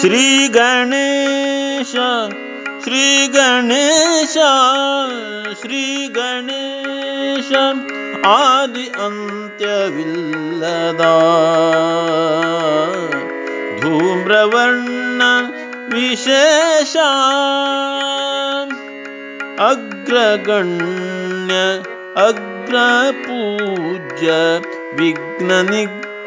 श्रीगणेश श्रीगणेश श्रीगणेश आदि अन्त्यविल्लदा। धूम्रवर्ण विशेष अग्रगण्य अग्रपूज्य विज्ञनि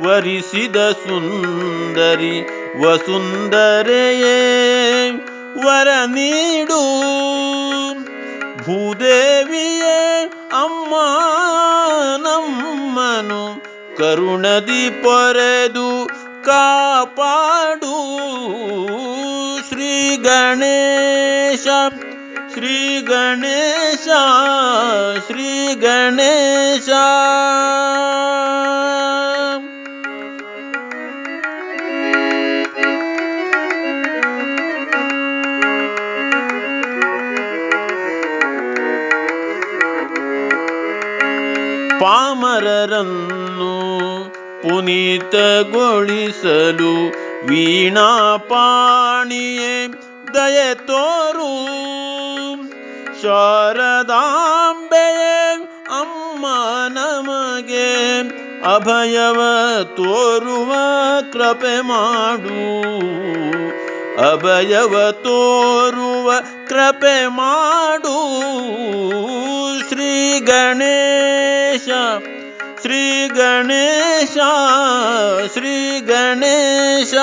ವರಿಸಿದ ಸುಂದರಿ ವಸುಂದರೆಯೇ, ವರ ನೀಡು. ಭೂದೇವಿಯೇ, ಅಮ್ಮ ನಮ್ಮನು, ಕರುಣದಿ ಪೊರೆದು ಕಾಪಾಡು. ಶ್ರೀ ಗಣೇಶ ಶ್ರೀ ಗಣೇಶ ಶ್ರೀ ಗಣೇಶ. ಪಾಮರರನ್ನು ಪುನೀತಗೊಳಿಸಲು ವೀಣಾಪಾಣಿಯೇ ದಯ ತೋರು. ಶಾರದಾಂಬೆಯೇ ಅಮ್ಮ ನಮಗೆ ಅಭಯವ ತೋರುವ ಕೃಪೆ ಮಾಡು. ಅಭಯವ ತೋರುವ ಕೃಪೆ ಮಾಡು ಶ್ರೀ ಗಣೇಶ ಶ್ರೀ ಗಣೇಶ ಶ್ರೀ ಗಣೇಶ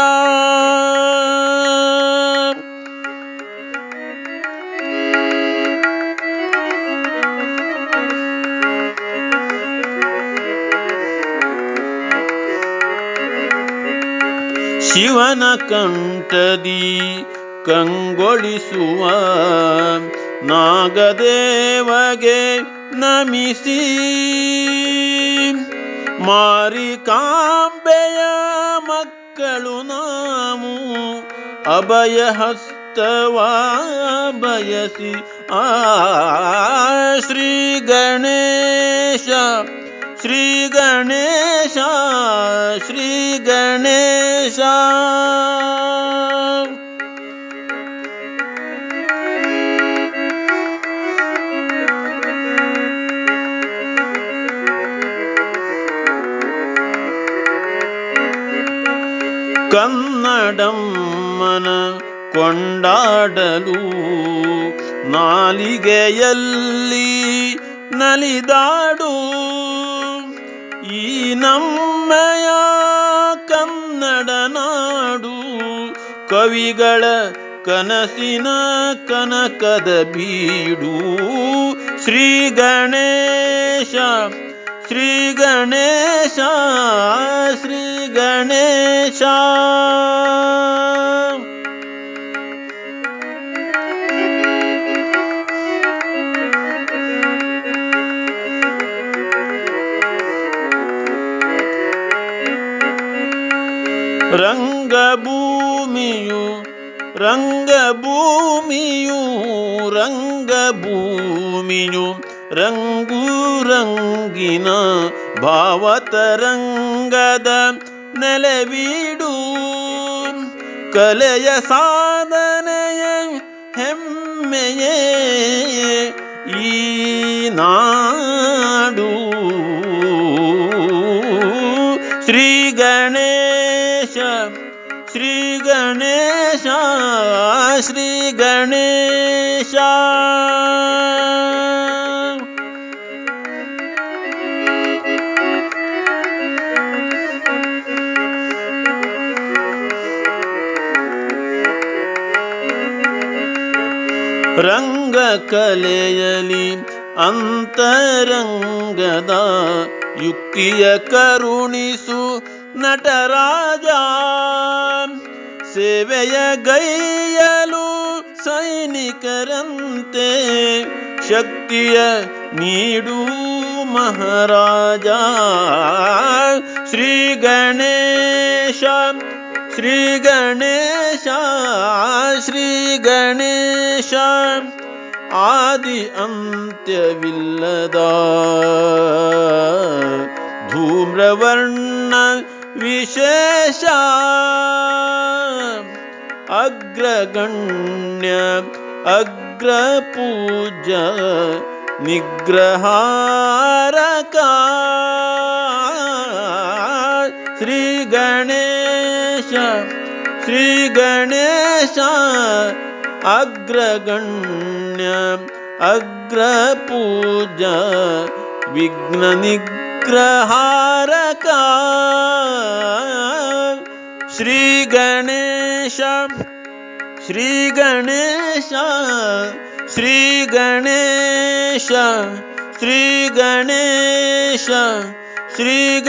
ಶಿವನ ಕಂಠದಿ ಕಂಗೊಳಿಸುವ ನಾಗದೇವಗೆ ನಮಿಸಿ. ಮಾರಿಕಾಂಬೆಯ ಮಕ್ಕಳು ನಾಮು ಅಭಯ ಹಸ್ತವ ಬಯಸಿ. ಆ ಶ್ರೀ ಗಣೇಶ ಶ್ರೀ ಗಣೇಶ ಶ್ರೀ ಗಣೇಶ. ಕನ್ನಡಮ್ಮನ ಕೊಂಡಾಡಲು ನಾಲಿಗೆಯಲ್ಲಿ ನಲಿದಾಡು. ಈ ನಮ್ಮಯ ಕನ್ನಡ ನಾಡು ಕವಿಗಳ ಕನಸಿನ ಕನಕದ ಬೀಡು. ಶ್ರೀ ಗಣೇಶ ಶ್ರೀ ಗಣೇಶ ಶ್ರೀ ಗಣೇಶ. ರಂಗಭೂಮಿಯು ರಂಗಭೂಮಿಯು ರಂಗಭೂಮಿಯು ರಂಗು ರಂಗಿನ ಭಾವತರಂಗದ ನೆಲೆವೀಡು. ಕಲೆಯ ಸಾಧನೆಯ ಹೆಮ್ಮೆಯೇ ಈ ನಾಡು. ಶ್ರೀ ಗಣೇಶ ಶ್ರೀ ಗಣೇಶ ಶ್ರೀ ಗಣೇಶ. ರಂಗಕಲೆಯಲಿ ಅಂತರಂಗದ ಯುಕ್ತಿಯ ಕರುಣಿಸು ನಟರಾಜ ಸೇವೆಯ ಗೈಯಲು ಸೈನಿಕರಂತೆ ಶಕ್ತಿಯ ನೀಡು ಮಹಾರಾಜ. ಶ್ರೀ ಗಣೇಶ ಶ್ರೀ ಗಣೇಶ ಶ್ರೀ ಗಣೇಶ, ಆದಿ ಅಂತ್ಯವಿಲ್ಲದ ಧೂಮ್ರವರ್ಣ ವಿಶೇಷ ಅಗ್ರಗಣ್ಯ ಅಗ್ರಪೂಜ ನಿಗ್ರಹಾರಕ ಶ್ರೀ ಗಣೇಶ ಶ್ರೀ ಗಣೇಶ ಅಗ್ರಗಣ್ಯ ಅಗ್ರಪೂಜ ವಿಘ್ನ ನಿಗ್ರಹಾರಕ ಶ್ರೀ ಗಣೇಶ ಶ್ರೀ